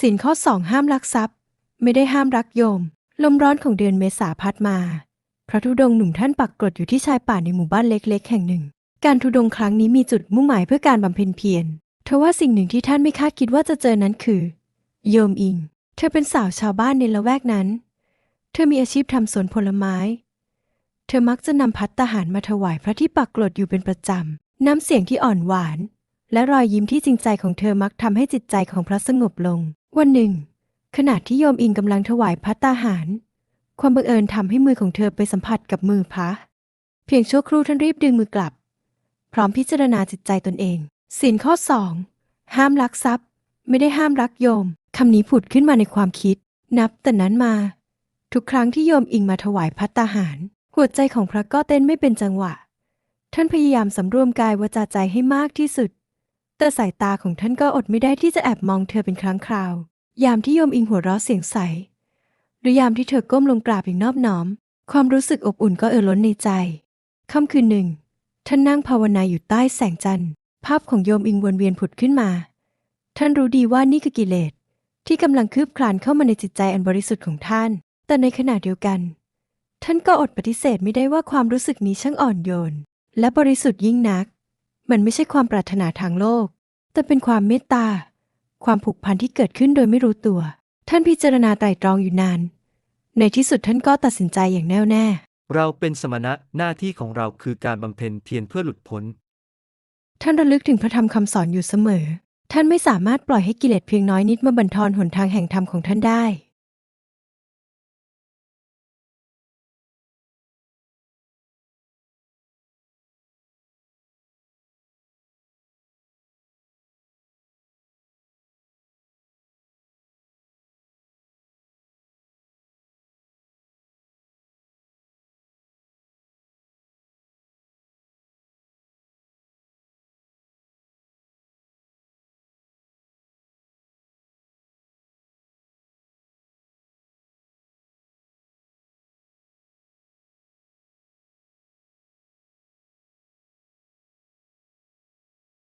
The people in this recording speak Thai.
สินข้อสองห้ามลักทรัพย์ ไม่ได้ห้ามรักโยม ลมร้อนของเดือนเมษาพัดมา พระธุดงค์หนุ่มท่านปักกรดอยู่ที่ชายป่าในหมู่บ้านเล็กๆ แห่งหนึ่ง การธุดงค์ครั้งนี้มีจุดมุ่งหมายเพื่อการบำเพ็ญเพียรทว่าสิ่งหนึ่งที่ท่านไม่คาดคิดว่าจะเจอนั้นคือ โยมอิง เธอเป็นสาวชาวบ้านในละแวกนั้น เธอมีอาชีพทำสวนผลไม้ เธอมักจะนำพัตตาหารมาถวายพระที่ปักกรดอยู่เป็นประจำ น้ำเสียงที่อ่อนหวาน และรอยยิ้มที่จริงใจของเธอมักทำให้จิตใจของพระสงบลง วันหนึ่ง ขณะที่โยมอิงกำลังถวายพัตตาหาร ความบังเอิญทำให้มือของเธอไปสัมผัสกับมือพระ เพียงชั่วครู่ท่านรีบดึงมือกลับ พร้อมพิจารณาจิตใจตนเองสินข้อสองห้ามลักทรัพย์ ไม่ได้ห้ามรักโยมคำนี้ผุดขึ้นมาในความคิด นับแต่นั้นมา ทุกครั้งที่โยมอิงมาถวายพัตตาหาร หัวใจของพระก็เต้นไม่เป็นจังหวะ ท่านพยายามสำรวมกายวาจาใจให้มากที่สุด แต่สายตาของท่านก็อดไม่ได้ที่จะแอบมองเธอเป็นครั้งคราว ยามที่โยมอิงหัวเราะเสียงใส หรือยามที่เธอก้มลงกราบอย่างนอบน้อม ความรู้สึกอบอุ่นก็เอ่อล้นในใจ ค่ำคืนหนึ่ง ท่านนั่งภาวนาอยู่ใต้แสงจันทร์ ภาพของโยมอิงวนเวียนผุดขึ้นมา ท่านรู้ดีว่านี่คือกิเลสที่กำลังคืบคลานเข้ามาในจิตใจอันบริสุทธิ์ของท่าน แต่ในขณะเดียวกัน ท่านก็อดปฏิเสธไม่ได้ว่าความรู้สึกนี้ช่างอ่อนโยน และบริสุทธิ์ยิ่งนัก มันไม่ใช่ความปรารถนาทางโลก แต่เป็นความเมตตา ความผูกพันที่เกิดขึ้นโดยไม่รู้ตัว ท่านพิจารณาไตร่ตรองอยู่นาน ในที่สุดท่านก็ตัดสินใจอย่างแน่วแน่ เราเป็นสมณะหน้าที่ของเราคือการบำเพ็ญเพียรเพื่อหลุดพ้น ท่านระลึกถึงพระธรรมคำสอนอยู่เสมอ ท่านไม่สามารถปล่อยให้กิเลสเพียงน้อยนิดมาบั่นทอนหนทางแห่งธรรมของท่านได้